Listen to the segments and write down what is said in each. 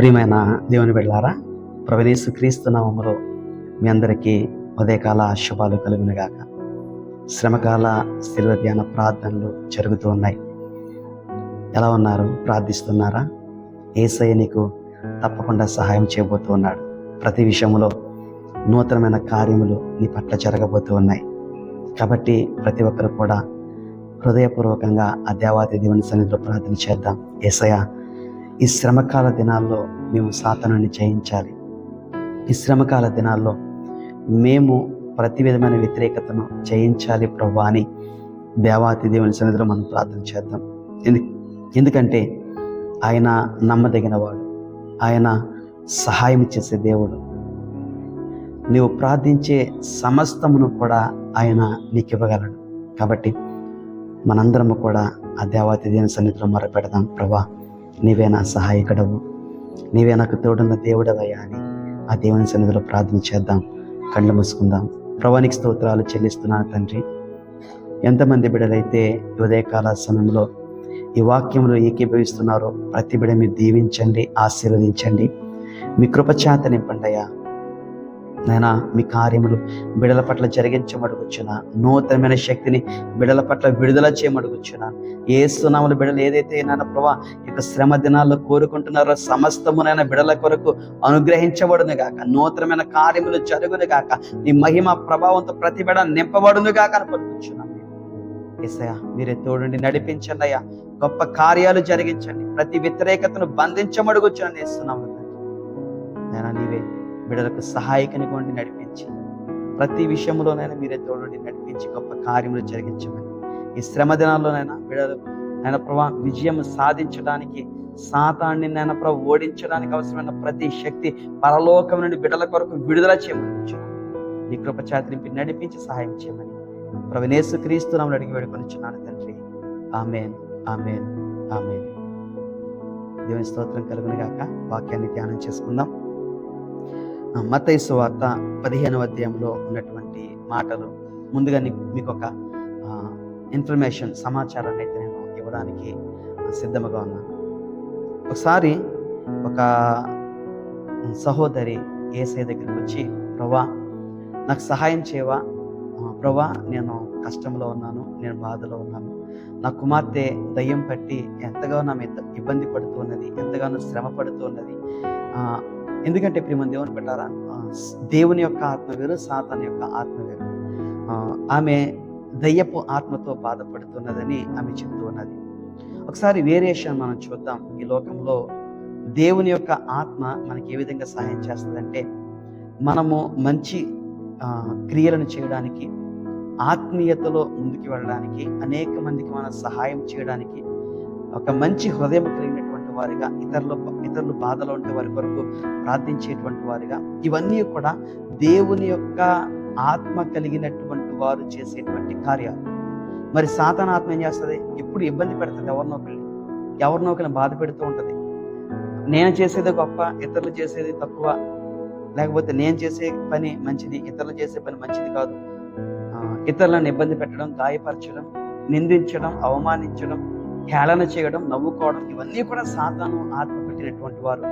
ప్రియమైన దేవుని బిడ్డారా ప్రవణేశు క్రీస్తు నామములో మీ అందరికీ ఉదయకాల శుభాలు కలుగునుగాక. శ్రమకాల శిల్వ ధ్యాన ప్రార్థనలు జరుగుతూ ఉన్నాయి. ఎలా ఉన్నారు? ప్రార్థిస్తున్నారా? ఏసయ్య నీకు తప్పకుండా సహాయం చేయబోతూ ఉన్నాడు. ప్రతి విషయంలో నూతనమైన కార్యములు నీ పట్ల జరగబోతూ ఉన్నాయి. కాబట్టి ప్రతి ఒక్కరు కూడా హృదయపూర్వకంగా ఆ దేవాతి దేవుని సన్నిధిలో ప్రార్థన చేద్దాం. ఏసయ్య ఈ శ్రమకాల దినాల్లో మేము సాతనుని జయించాలి. ఈ శ్రమకాల దినాల్లో మేము ప్రతి విధమైన వ్యతిరేకతను జయించాలి ప్రభా అని దేవాతి దేవుని సన్నిధిలో మనం ప్రార్థన చేద్దాం. ఎందు ఎందుకంటే ఆయన నమ్మదగినవాడు. ఆయన సహాయం చేసే దేవుడు. నీవు ప్రార్థించే సమస్తమును కూడా ఆయన నీకు ఇవ్వగలడు. కాబట్టి మనందరము కూడా ఆ దేవాతి దేవుని సన్నిధిలో మొరపెడదాం ప్రభా. నీవే నా సహాయకుడవు. నీవే నాకు తోడున్న దేవుడవయ్యా అని ఆ దేవుని సన్నిధిలో ప్రార్థన చేద్దాం. కళ్ళు మూసుకుందాం. ప్రభానికి స్తోత్రాలు చెల్లిస్తున్నాను తండ్రి. ఎంతమంది బిడ్డలైతే ఉదయకాల సమయంలో ఈ వాక్యంలో ఏకీభవిస్తున్నారో ప్రతి బిడ మీరు దీవించండి ఆశీర్వదించండి. మీ కృపచాత నింపండి అయ్యా నైనా మీ కార్యములు బిడల పట్ల జరిగించమడుగుచ్చున నూతనమైన శక్తిని బిడల పట్ల విడుదల చేయమడుగుచ్చున ఏ సునాములు బిడలు ఏదైతే నాన్న ప్రభా ఇక శ్రమ దినాల్లో కోరుకుంటున్నారో సమస్తమునైనా బిడల కొరకు అనుగ్రహించబడును గాక. నూతనమైన కార్యములు జరుగును గాక. నీ మహిమ ప్రభావంతో ప్రతి బిడ నింపబడును గాక అని మీరే తోడుండి నడిపించండి అయ్యా. గొప్ప కార్యాలు జరిగించండి. ప్రతి వ్యతిరేకతను బంధించమడుగుచున్నాను ఇస్తున్నాము నీవే బిడలకు సహాయకనికోండి నడిపించి ప్రతి విషయంలోనైనా మీరే తోడుండి నడిపించి గొప్ప కార్యములు జరిగించమని. ఈ శ్రమ దినాల్లోనైనా బిడలకు ఆయన ప్రభా విజయం సాధించడానికి సాతాన్ని నాయన ప్రభు ఓడించడానికి అవసరమైన ప్రతి శక్తి పరలోకం నుండి బిడల కొరకు విడుదల చేయమని నీ కృప నడిపించి సహాయం చేయమని. ప్రవినేసు క్రీస్తు నామని అడిగి వేడుకొనిచ్చున్నాను తండ్రి. Amen amen amen. దేవుని స్తోత్రం కలుగునిగాక. వాక్యాన్ని ధ్యానం చేసుకుందాం. మతైసు వార్త పదిహేనవ అధ్యాయంలో ఉన్నటువంటి మాటలు. ముందుగా మీకు ఒక ఇన్ఫర్మేషన్ సమాచారాన్ని అయితే నేను ఇవ్వడానికి సిద్ధంగా ఉన్నాను. ఒకసారి ఒక సహోదరి ఏసై దగ్గరికి వచ్చి ప్రభా నాకు సహాయం చేయవా? ఆ, ప్రభా నేను కష్టంలో ఉన్నాను నేను బాధలో ఉన్నాను. నా కుమార్తె దయ్యం పట్టి ఎంతగానో ఇబ్బంది పడుతూ ఉన్నది ఎంతగానో శ్రమ పడుతూ ఉన్నది. ఎందుకంటే ప్రియమ దేవుని పెట్టారా దేవుని యొక్క ఆత్మ వేరు సాతాన్ యొక్క ఆత్మ వేరు. ఆమె దయ్యపు ఆత్మతో బాధపడుతున్నదని ఆమె చెప్తూ ఉన్నది. ఒకసారి వేరియేషన్ మనం చూద్దాం. ఈ లోకంలో దేవుని యొక్క ఆత్మ మనకి ఏ విధంగా సహాయం చేస్తుందంటే మనము మంచి క్రియలను చేయడానికి ఆత్మీయతలో ముందుకు వెళ్ళడానికి అనేక మందికి మన సహాయం చేయడానికి ఒక మంచి హృదయం కలిగిన వారిగా ఇతరులు ఇతరులు బాధలో ఉంటే వారి కొరకు ప్రార్థించేటువంటి వారిగా. ఇవన్నీ కూడా దేవుని యొక్క ఆత్మ కలిగినటువంటి వారు చేసేటువంటి కార్యాలు. మరి సాతాన ఆత్మ ఏం చేస్తుంది? ఎప్పుడు ఇబ్బంది పెడుతుంది ఎవరినో ఒకరిని ఎవరినో ఒకరిని బాధ పెడుతూ ఉంటుంది. నేను చేసేది గొప్ప ఇతరులు చేసేది తక్కువ లేకపోతే నేను చేసే పని మంచిది ఇతరులు చేసే పని మంచిది కాదు. ఇతరులను ఇబ్బంది పెట్టడం గాయపరచడం నిందించడం అవమానించడం హేళన చేయడం నవ్వుకోవడం ఇవన్నీ కూడా సాతాను ఆత్మ పెట్టినటువంటి వారు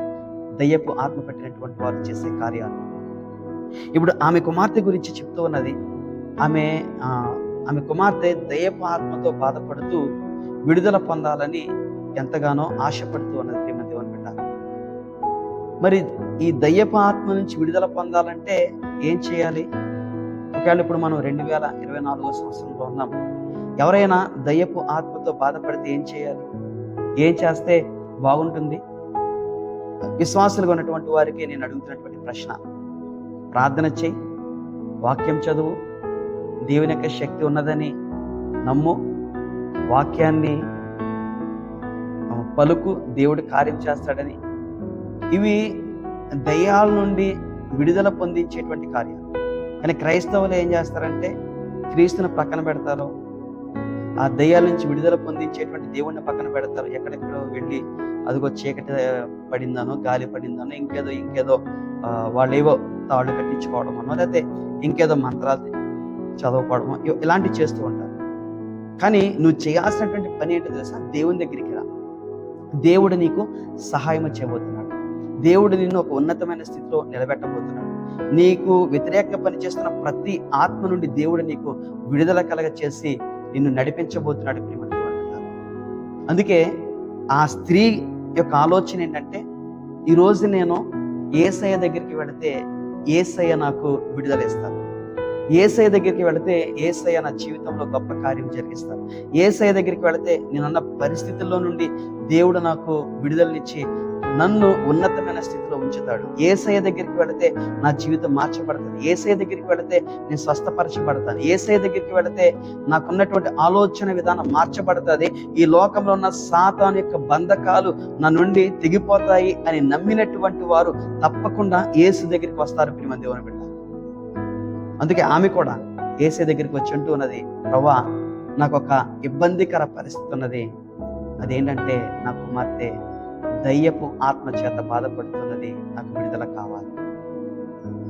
దయ్యపు ఆత్మ పెట్టినటువంటి వారు చేసే కార్యాలు. ఇప్పుడు ఆమె కుమార్తె గురించి చెప్తూ ఉన్నది. ఆమె ఆమె కుమార్తె దయ్యపు ఆత్మతో బాధపడుతూ విడుదల పొందాలని ఎంతగానో ఆశపడుతూ ఉన్నది శ్రీమతి దేవుని మరి ఈ దయ్యపు ఆత్మ నుంచి విడుదల పొందాలంటే ఏం చేయాలి? ఒకవేళ ఇప్పుడు మనం రెండు వేల ఇరవై నాలుగో సంవత్సరంలో ఉన్నాము ఎవరైనా దయ్యపు ఆత్మతో బాధపడితే ఏం చేయాలి? ఏం చేస్తే బాగుంటుంది? విశ్వాసులుగా ఉన్నటువంటి వారికి నేను అడుగుతున్నటువంటి ప్రశ్న. ప్రార్థన చేయి. వాక్యం చదువు. దేవుని యొక్క శక్తి ఉన్నదని నమ్ము. వాక్యాన్ని పలుకు దేవుడు కార్యం చేస్తాడని. ఇవి దయ్యాల నుండి విడుదల పొందించేటువంటి కార్యాలు. కానీ క్రైస్తవులు ఏం చేస్తారంటే క్రీస్తుని పక్కన పెడతారు. ఆ దయ్యాల నుంచి విడుదల పొందించేటువంటి దేవుణ్ణి పక్కన పెడతారు. ఎక్కడెక్కడో వెళ్ళి అదిగో చీకటి పడిందానో గాలి పడిందానో ఇంకేదో ఇంకేదో వాళ్ళేవో తాళ్ళు కట్టించుకోవడమనో లేకపోతే ఇంకేదో మంత్రాలు చదువుకోవడమో ఇలాంటివి చేస్తూ ఉంటారు. కానీ నువ్వు చేయాల్సినటువంటి పని ఏంటో తెలుసా? దేవుని దగ్గరికి రా. దేవుడు నీకు సహాయం చేయబోతున్నాడు. దేవుడు నిన్ను ఒక ఉన్నతమైన స్థితిలో నిలబెట్టబోతున్నాడు. నీకు వ్యతిరేకంగా పనిచేస్తున్న ప్రతి ఆత్మ నుండి దేవుడు నీకు విడుదల కలగ చేసి నిన్ను నడిపించబోతున్నాడు ప్రియమైన అందుకే ఆ స్త్రీ యొక్క ఆలోచన ఏంటంటే ఈరోజు నేను ఏసయ్య దగ్గరికి వెళితే ఏసయ్య నాకు విడుదల ఇస్తాను ఏసయ్య దగ్గరికి వెళితే ఏసయ్య నా జీవితంలో గొప్ప కార్యం జరిగిస్తాను ఏసయ్య దగ్గరికి వెళితే నేనున్న పరిస్థితుల్లో నుండి దేవుడు నాకు విడుదలనిచ్చి నన్ను ఉన్నతమైన స్థితిలో ఉంచుతాడు. ఏసయ దగ్గరికి వెళితే నా జీవితం మార్చబడుతుంది. ఏసయ దగ్గరికి వెళితే నేను స్వస్థపరచబడతాను. ఏసయ దగ్గరికి వెళితే నాకున్నటువంటి ఆలోచన విధానం మార్చబడుతుంది. ఈ లోకంలో ఉన్న సాతాన్ యొక్క బంధకాలు నా నుండి తెగిపోతాయి అని నమ్మినటువంటి వారు తప్పకుండా ఏసు దగ్గరికి వస్తారు ప్రియమ దేవుని బిడ్డ. అందుకే ఆమె కూడా ఏసే దగ్గరికి వచ్చి అంటూ ఉన్నది ప్రవ్వా నాకు ఒక ఇబ్బందికర పరిస్థితి ఉన్నది అదేంటంటే నా కుమార్తె దయ్యపు ఆత్మ చేత బాధపడుతున్నది నాకు విడుదల కావాలి.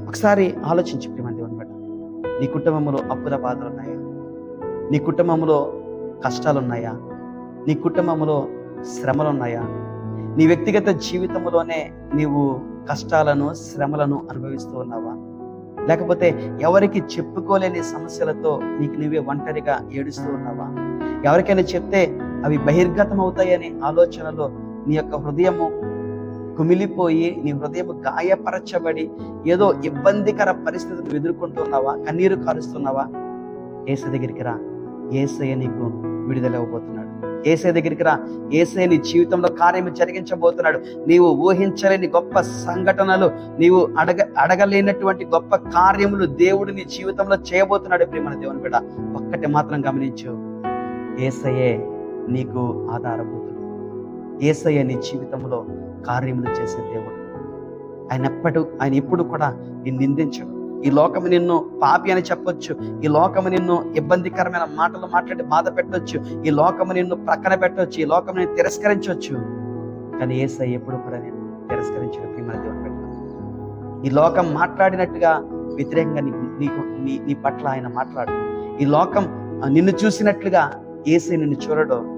ఒకసారి ఆలోచించి ప్రియమ దేవుని బిడ్డ. నీ కుటుంబంలో అప్పుల బాధలు ఉన్నాయా నీ కుటుంబంలో కష్టాలు ఉన్నాయా నీ కుటుంబంలో శ్రమలు ఉన్నాయా నీ వ్యక్తిగత జీవితంలోనే నీవు కష్టాలను శ్రమలను అనుభవిస్తూ ఉన్నావా? లేకపోతే ఎవరికి చెప్పుకోలేని సమస్యలతో నీకు నువ్వే ఒంటరిగా ఏడుస్తూ ఉన్నావా? ఎవరికైనా చెప్తే అవి బహిర్గతం అవుతాయనే ఆలోచనలో నీ యొక్క హృదయము కుమిలిపోయి నీ హృదయం గాయపరచబడి ఏదో ఇబ్బందికర పరిస్థితులు ఎదుర్కొంటున్నావా? కన్నీరు కారుస్తున్నావా? ఏస దగ్గరికి రా. ఏసయ్య నీకు విడుదలవ్వబోతున్నాడు ఏసే దగ్గరికి రా. ఏసే నీ జీవితంలో కార్యము జరిగించబోతున్నాడు. నీవు ఊహించలేని గొప్ప సంఘటనలు నీవు అడగ అడగలేనటువంటి గొప్ప కార్యములు దేవుడు నీ జీవితంలో చేయబోతున్నాడు ప్రేమ దేవుని బిడ్డ. ఒక్కటి మాత్రం గమనించు. ఏసయ్యే నీకు ఆధారభూతుడు. ఏసయ్య నీ జీవితంలో కార్యములు చేసే దేవుడు. ఆయన ఎప్పటి ఆయన ఎప్పుడు కూడా నిన్ను నిందించడు. ఈ లోకము నిన్ను పాపి అని చెప్పొచ్చు. ఈ లోకము నిన్ను ఇబ్బందికరమైన మాటలు మాట్లాడి బాధ పెట్టొచ్చు. ఈ లోకము నిన్ను ప్రక్కన పెట్టొచ్చు. ఈ లోకం నిన్ను తిరస్కరించవచ్చు కానీ ఏసై ఎప్పుడు కూడా నేను తిరస్కరించడం. ప్రియమైన దేవుడు పెట్టాను ఈ లోకం మాట్లాడినట్టుగా వ్యతిరేకంగా నీకు నీకు నీ నీ పట్ల ఆయన మాట్లాడు. ఈ లోకం నిన్ను చూసినట్లుగా ఏసై నిన్ను చూడడం.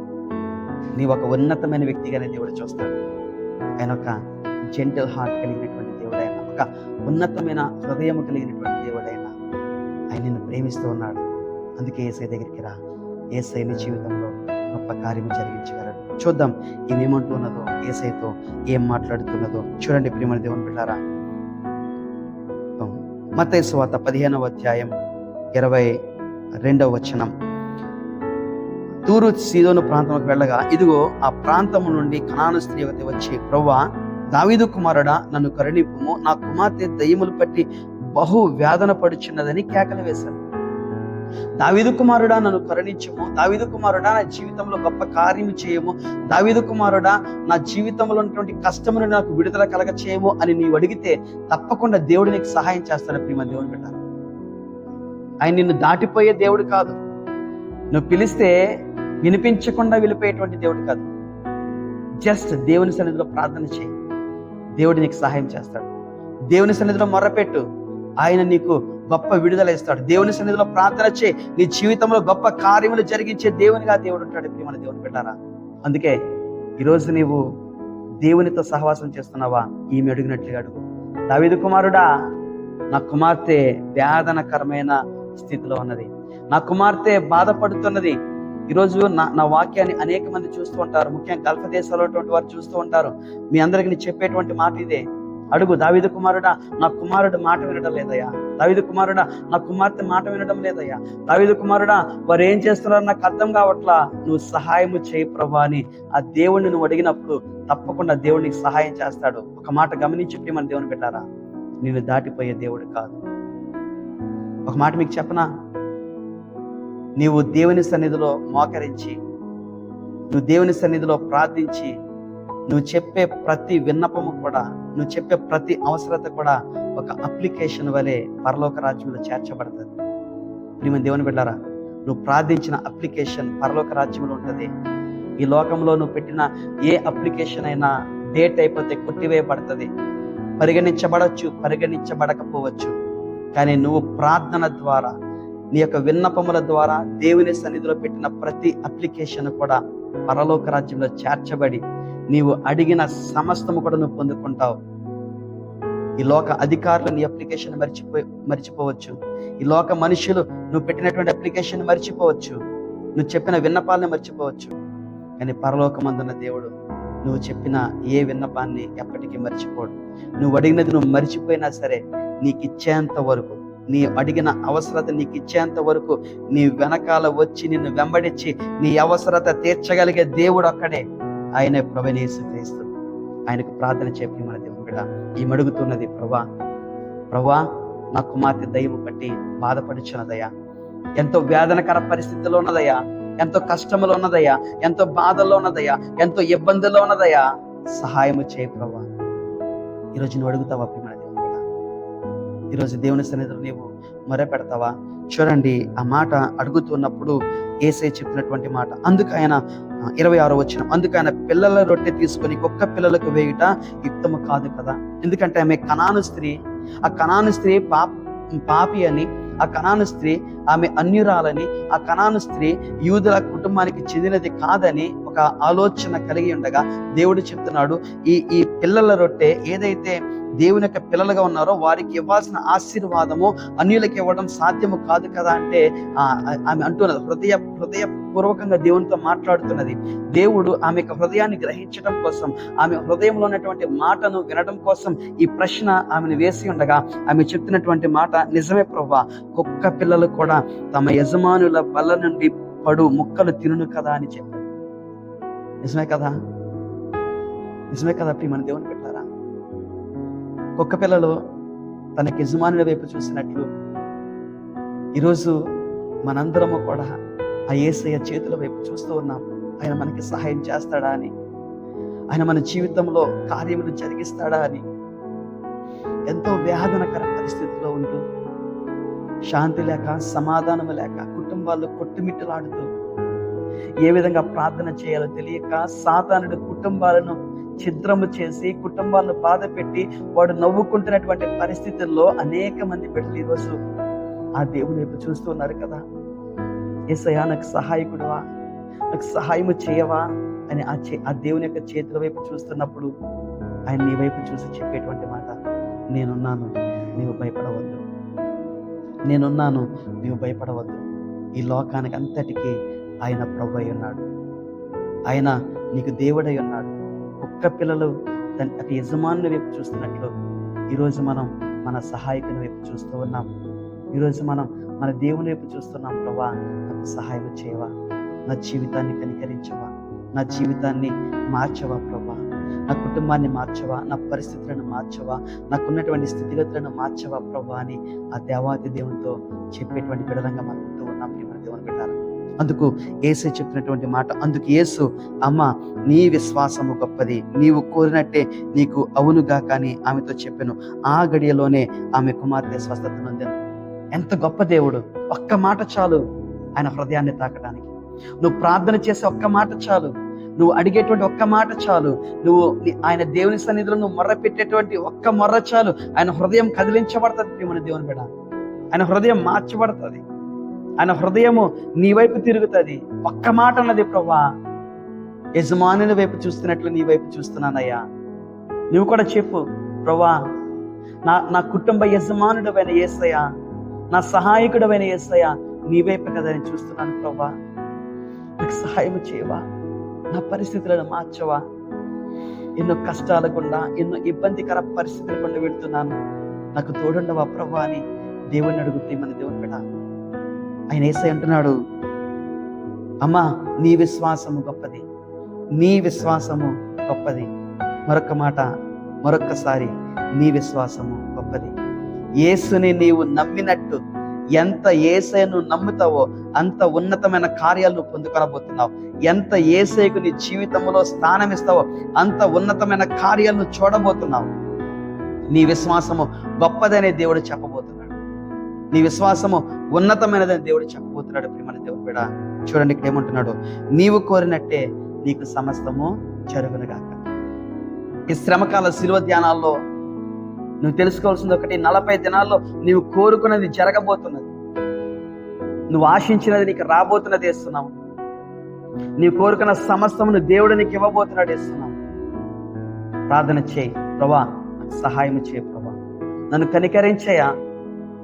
నీ ఒక ఉన్నతమైన వ్యక్తిగానే దేవుడు చూస్తాడు. ఆయన ఒక జెంటల్ హార్ట్ కలిగినటువంటి దేవుడైన ఒక ఉన్నతమైన హృదయం కలిగినటువంటి దేవుడైన ఆయన. నిన్ను ప్రేమిస్తూ ఉన్నాడు. అందుకే ఏసై దగ్గరికి రా. ఏసై నీ జీవితంలో గొప్ప కార్యం జరిగించగలడు. చూద్దాం ఏమేమంటున్నదో ఏసైతో ఏం మాట్లాడుతున్నదో. చూడండి ప్రేమ దేవుని బిడ్డారా. మత్తయి వాత పదిహేనవ అధ్యాయం ఇరవై రెండవ వచనం. తూరు సీదోను ప్రాంతంలోకి వెళ్ళగా ఇదిగో ఆ ప్రాంతము నుండి కణాను స్త్రీ ఒకటి వచ్చి ప్రవ్వా దావీదు కుమారుడా నన్ను కరుణిప్పుము నా కుమార్తె దయ్యములు పట్టి బహు వేదన పడుచున్నదని కేకలు వేశారు. దావీదు కుమారుడా నన్ను కరుణించము. దావీదు కుమారుడా నా జీవితంలో గొప్ప కార్యము చేయము. దావీదు కుమారుడా నా జీవితంలో ఉన్నటువంటి కష్టమును నాకు విడుదల కలగ చేయము అని నీవు అడిగితే తప్పకుండా దేవుడు నీకు సహాయం చేస్తాడు ప్రియమ దేవుని బిడ్డ ఆయన నిన్ను దాటిపోయే దేవుడు కాదు. నువ్వు పిలిస్తే వినిపించకుండా వెళ్ళిపోయేటువంటి దేవుడు కాదు. జస్ట్ దేవుని సన్నిధిలో ప్రార్థన చేయి. దేవుడు నీకు సహాయం చేస్తాడు. దేవుని సన్నిధిలో మొర్రపెట్టు ఆయన నీకు గొప్ప విడుదల ఇస్తాడు. దేవుని సన్నిధిలో ప్రార్థన చేయి. నీ జీవితంలో గొప్ప కార్యములు జరిగించే దేవునిగా దేవుడు ఉంటాడు ప్రియమైన దేవుని పెట్టారా అందుకే ఈరోజు నీవు దేవునితో సహవాసం చేస్తున్నావా? ఈమె అడిగినట్లుగా అడుగు. దావిదు కుమారుడా నా కుమార్తె వేదనకరమైన స్థితిలో ఉన్నది. నా కుమార్తె బాధపడుతున్నది. ఈరోజు నా నా వాక్యాన్ని అనేక మంది చూస్తూ ఉంటారు. ముఖ్యంగా గల్ఫ్ దేశాల్లో ఉన్నటువంటి వారు చూస్తూ ఉంటారు. మీ అందరికి చెప్పేటువంటి మాట ఇదే. అడుగు దావిద కుమారుడా నా కుమారుడు మాట వినడం లేదయ్యా. దావిద కుమారుడా నా కుమార్తె మాట వినడం లేదయ్యా. దావిద కుమారుడా వారు ఏం చేస్తున్నారో నాకు అర్థం కావట్లా. నువ్వు సహాయము చేయి ప్రభా అని ఆ దేవుణ్ణి నువ్వు అడిగినప్పుడు తప్పకుండా దేవుడికి సహాయం చేస్తాడు. ఒక మాట గమనించి మన దేవుని పెట్టారా నేను దాటిపోయే దేవుడు కాదు. ఒక మాట మీకు చెప్పనా? నీవు దేవుని సన్నిధిలో మోకరించి నువ్వు దేవుని సన్నిధిలో ప్రార్థించి నువ్వు చెప్పే ప్రతి విన్నపము కూడా నువ్వు చెప్పే ప్రతి అవసరత కూడా ఒక అప్లికేషన్ వలె పరలోక రాజ్యంలో చేర్చబడుతుంది. ప్రియమ దేవుని బిడ్డారా నువ్వు ప్రార్థించిన అప్లికేషన్ పరలోక రాజ్యంలో ఉంటుంది. ఈ లోకంలో నువ్వు పెట్టిన ఏ అప్లికేషన్ అయినా డేట్ అయిపోతే కొట్టివేయబడుతుంది. పరిగణించబడవచ్చు పరిగణించబడకపోవచ్చు. కానీ నువ్వు ప్రార్థన ద్వారా నీ యొక్క విన్నపముల ద్వారా దేవుని సన్నిధిలో పెట్టిన ప్రతి అప్లికేషన్ కూడా పరలోక రాజ్యంలో చేర్చబడి నీవు అడిగిన సమస్తము కూడా నువ్వు పొందుకుంటావు. ఈ లోక అధికారులు నీ అప్లికేషన్ మర్చిపో మర్చిపోవచ్చు. ఈ లోక మనుషులు నువ్వు పెట్టినటువంటి అప్లికేషన్ మర్చిపోవచ్చు. నువ్వు చెప్పిన విన్నపాలను మర్చిపోవచ్చు. కానీ పరలోకమందున్న దేవుడు నువ్వు చెప్పిన ఏ విన్నపాన్ని ఎప్పటికీ మర్చిపోడు. నువ్వు అడిగినది నువ్వు మర్చిపోయినా సరే నీకు ఇచ్చేంత వరకు నీ అడిగిన అవసరత నీకు ఇచ్చేంత వరకు నీ వెనకాల వచ్చి నిన్ను వెంబడించి నీ అవసరత తీర్చగలిగే దేవుడు అక్కడే. ఆయనే ప్రవణేసు క్రీస్తు ఆయనకు ప్రార్థన చెప్పి మన దేవుడు ఈ మడుగుతున్నది ప్రభా. ప్రభా నా కుమార్తె దయ్యం పట్టి బాధపడుచున్నదయ్యా. ఎంతో వేదనకర పరిస్థితిలో ఉన్నదయ్యా. ఎంతో కష్టములో ఉన్నదయ్యా. ఎంతో బాధల్లో ఉన్నదయ్యా. ఎంతో ఇబ్బందుల్లో ఉన్నదయ్యా. సహాయము చేయ ప్రభా. ఈరోజు నువ్వు అడుగుతావా ఈరోజు దేవుని సన్నిధిలో నీవు మొరపెడతావా చూడండి ఆ మాట అడుగుతున్నప్పుడు ఏసై చెప్పినటువంటి మాట. అందుకు ఆయన ఇరవై ఆరో వచ్చిన అందుకు ఆయన పిల్లల రొట్టె తీసుకొని కుక్క పిల్లలకు వేయుట యుక్తము కాదు కదా? ఎందుకంటే ఆమె కణాను స్త్రీ. ఆ కణాను స్త్రీ పాప పాపి అని ఆ కణాను స్త్రీ ఆమె అన్యురాలని ఆ కణాను స్త్రీ యూదుల కుటుంబానికి చెందినది కాదని ఒక ఆలోచన కలిగి ఉండగా దేవుడు చెప్తున్నాడు ఈ ఈ పిల్లల రొట్టె ఏదైతే దేవుని యొక్క పిల్లలుగా ఉన్నారో వారికి ఇవ్వాల్సిన ఆశీర్వాదము అన్యులకు ఇవ్వడం సాధ్యము కాదు కదా అంటే ఆమె అంటున్నది హృదయ హృదయ పూర్వకంగా దేవునితో మాట్లాడుతున్నది. దేవుడు ఆమె యొక్క హృదయాన్ని గ్రహించడం కోసం ఆమె హృదయంలో ఉన్నటువంటి మాటను వినడం కోసం ఈ ప్రశ్న ఆమెను వేసి ఉండగా ఆమె చెప్తున్నటువంటి మాట నిజమే ప్రభా కుక్క పిల్లలు కూడా తమ యజమానుల బల్ల నుండి పడు ముక్కలు తినును కదా అని చెప్పారు. నిజమే కదా? నిజమే కదా ప్రియమైన దేవుని పెట్టారా కుక్క పిల్లలు తనకి యజమానుల వైపు చూసినట్లు ఈరోజు మనందరము కూడా ఆ ఏసయ్య చేతుల వైపు చూస్తూ ఉన్నాం. ఆయన మనకి సహాయం చేస్తాడా అని? ఆయన మన జీవితంలో కార్యములు జరిగిస్తాడా అని? ఎంతో వేదనకర పరిస్థితిలో ఉంటూ శాంతి లేక సమాధానము లేక కుటుంబాలు కొట్టుమిట్టలాడుతూ ఏ విధంగా ప్రార్థన చేయాలో తెలియక సాతానుడు కుటుంబాలను ఛిద్రము చేసి కుటుంబాలను బాధ పెట్టి వాడు నవ్వుకుంటున్నటువంటి పరిస్థితుల్లో అనేక మంది బిడ్డలు ఈరోజు ఆ దేవుని వైపు చూస్తున్నారు కదా. ఏసయ్యా నాకు సహాయకుడువా నాకు సహాయము చేయవా అని ఆ చే ఆ దేవుని యొక్క చేతుల వైపు చూస్తున్నప్పుడు ఆయన నీ వైపు చూసి చెప్పేటువంటి మాట నేనున్నాను నీవు భయపడవద్దు. నేనున్నాను నీవు భయపడవద్దు. ఈ లోకానికి అంతటికీ ఆయన ప్రభు అయి ఉన్నాడు. ఆయన నీకు దేవుడై ఉన్నాడు. కుక్క పిల్లలు తన అటు యజమానుని వైపు చూస్తున్నట్లు ఈరోజు మనం మన సహాయకుని వైపు చూస్తూ ఉన్నాం. ఈరోజు మనం మన దేవుని వైపు చూస్తున్నాం ప్రభా నాకు సహాయం చేయవా? నా జీవితాన్ని కనికరించవా? నా జీవితాన్ని మార్చవా ప్రభా? నా కుటుంబాన్ని మార్చవా? నా పరిస్థితులను మార్చవా? నాకున్నటువంటి స్థితిగతులను మార్చవా ప్రభా అని ఆ దేవాతి దేవునితో చెప్పేటువంటి బిడలంగా మనం ఉంటూ ఉన్నాం. దేవుని బిడ్డారా అందుకు ఏసు చెప్పినటువంటి మాట. అందుకు యేసు అమ్మ నీ విశ్వాసము గొప్పది. నీవు కోరినట్టే నీకు అవునుగా కానీ ఆమెతో చెప్పాను. ఆ గడియలోనే ఆమె కుమార్తె స్వస్థత నొందాను ఎంత గొప్ప దేవుడు. ఒక్క మాట చాలు ఆయన హృదయాన్ని తాకడానికి నువ్వు ప్రార్థన చేసే ఒక్క మాట చాలు. నువ్వు అడిగేటువంటి ఒక్క మాట చాలు. నువ్వు ఆయన దేవుని సన్నిధిలో నువ్వు మొర్ర పెట్టేటువంటి ఒక్క మొర్ర చాలు. ఆయన హృదయం కదిలించబడుతుంది మన దేవుని బిడ ఆయన హృదయం మార్చబడుతుంది. ఆయన హృదయము నీ వైపు తిరుగుతుంది. ఒక్క మాట అన్నది ప్రభా యజమానుని వైపు చూస్తున్నట్లు నీ వైపు చూస్తున్నానయ్యా. నువ్వు కూడా చెప్పు ప్రభా నా నా కుటుంబ యజమానుడమైన ఏసయ్యా నా సహాయకుడమైన ఏసయ్యా నీ వైపు కదా నేను చూస్తున్నాను ప్రభా నాకు సహాయం చేయవా? నా పరిస్థితులను మార్చవా? ఎన్నో కష్టాల గుండా ఎన్నో ఇబ్బందికర పరిస్థితుల గుండా వెళ్తున్నాను. నాకు తోడుండవా ప్రభా అని దేవుని అడుగుతే మన దేవుని బిడ్డ ఆయన ఏసై అంటున్నాడు అమ్మా నీ విశ్వాసము గొప్పది. నీ విశ్వాసము గొప్పది. మరొక మాట మరొక్కసారి నీ విశ్వాసము గొప్పది. యేసుని నీవు నమ్మినట్టు ఎంత ఏసైను నమ్ముతావో అంత ఉన్నతమైన కార్యాలు నువ్వు పొందుకొనబోతున్నావు ఎంత ఏసైకు నీ జీవితంలో స్థానం ఇస్తావో అంత ఉన్నతమైన కార్యాలను చూడబోతున్నావు. నీ విశ్వాసము గొప్పదనే దేవుడు చెప్పబో నీ విశ్వాసము ఉన్నతమైనదని దేవుడు చెప్పబోతున్నాడు. ప్రియమైన దేవుడు కూడా చూడండి ఇక్కడ ఏమంటున్నాడు? నీవు కోరినట్టే నీకు సమస్తము జరుగునుగాక. ఈ శ్రమకాల శిలువ ధ్యానాల్లో నువ్వు తెలుసుకోవాల్సింది ఒకటి నలభై దినాల్లో నీవు కోరుకున్నది జరగబోతున్నది. నువ్వు ఆశించినది నీకు రాబోతున్నది ఇస్తున్నావు నీవు కోరుకున్న సమస్తమును దేవుడు నీకు ఇవ్వబోతున్నాడు ఇస్తున్నావు ప్రార్థన చేయి ప్రభా సహాయం చేయి ప్రభా. నన్ను కనికరించయా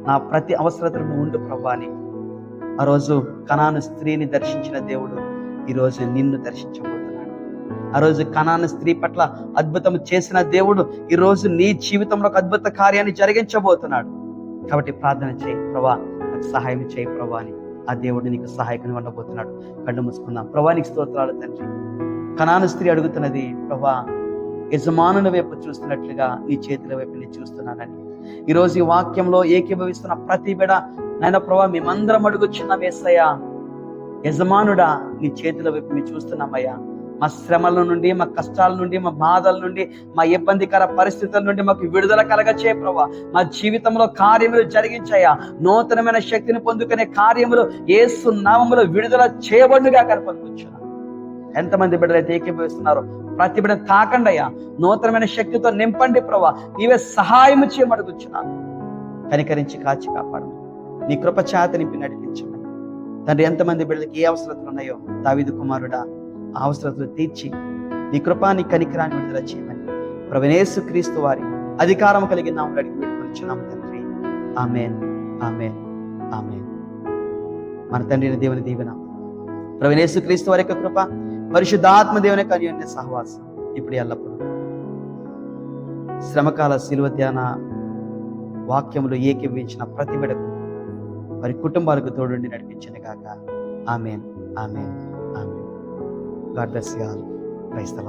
నా ప్రతి అవసరతను ఉండు ప్రభాని ఆ రోజు కణాను స్త్రీని దర్శించిన దేవుడు ఈరోజు నిన్ను దర్శించబోతున్నాడు. ఆ రోజు కణాను స్త్రీ పట్ల అద్భుతం చేసిన దేవుడు ఈరోజు నీ జీవితంలో ఒక అద్భుత కార్యాన్ని జరిగించబోతున్నాడు. కాబట్టి ప్రార్థన చేయి ప్రభా నాకు సహాయం చేయి ప్రభా అని. ఆ దేవుడు నీకు సహాయకుని ఉండబోతున్నాడు కళ్ళు మూసుకున్నాం ప్రభా నీకు స్తోత్రాలు తండ్రి. కణాను స్త్రీ అడుగుతున్నది ప్రభా యజమానుల వైపు చూస్తున్నట్లుగా నీ చేతుల వైపు నేను చూస్తున్నానని. ఈరోజు ఈ వాక్యంలో ఏకీభవిస్తున్న ప్రతి బిడ నాయన ప్రభా మేమందరం అడుగుచున్న వేసయ్యా యజమానుడా నీ చేతుల వైపు మేము చూస్తున్నామయ్యా. మా శ్రమల నుండి మా కష్టాల నుండి మా బాధల నుండి మా ఇబ్బందికర పరిస్థితుల నుండి మాకు విడుదల కలగచే ప్రభా. మా జీవితంలో కార్యములు జరిగించాయా నూతనమైన శక్తిని పొందుకునే కార్యములు ఏసు నామములు విడుదల చేయబడుగా కనపడు ఎంతమంది బిడ్డలైతే ఏకీభవిస్తున్నారు? ప్రతి బిడ్డ తాకండి అయ్యా. నూతనమైన శక్తితో నింపండి ప్రభా. నీవే సహాయం చేయమడుగుచున్నాను కనికరించి కాచి కాపాడు. నీ కృప నింపి నడిపించమని తండ్రి ఎంతమంది బిడ్డలకి ఏ అవసరతలు ఉన్నాయో దావిదు కుమారుడా ఆ అవసరతలు తీర్చి నీ కృపా కనికరాన్ని విడుదల చేయమని ప్రవణేశు క్రీస్తు వారి అధికారం కలిగిన నామములో అడిగి పెట్టుకుని తండ్రి. ఆమెన్. ఆమెన్. ఆమెన్. మన తండ్రిని దేవుని దీవెన. ప్రవణేశు క్రీస్తు వారి యొక్క కృప పరిశుద్ధాత్మ దేవుని యొక్క అన్యోన్య సహవాసం ఇప్పుడు ఎల్లప్పుడు. శ్రమకాల శిలువ ధ్యాన వాక్యములు ఏకీవించిన ప్రతి బిడకు వారి కుటుంబాలకు తోడుండి నడిపించిన కాక amen. Amen. Amen. God bless you all. Praise the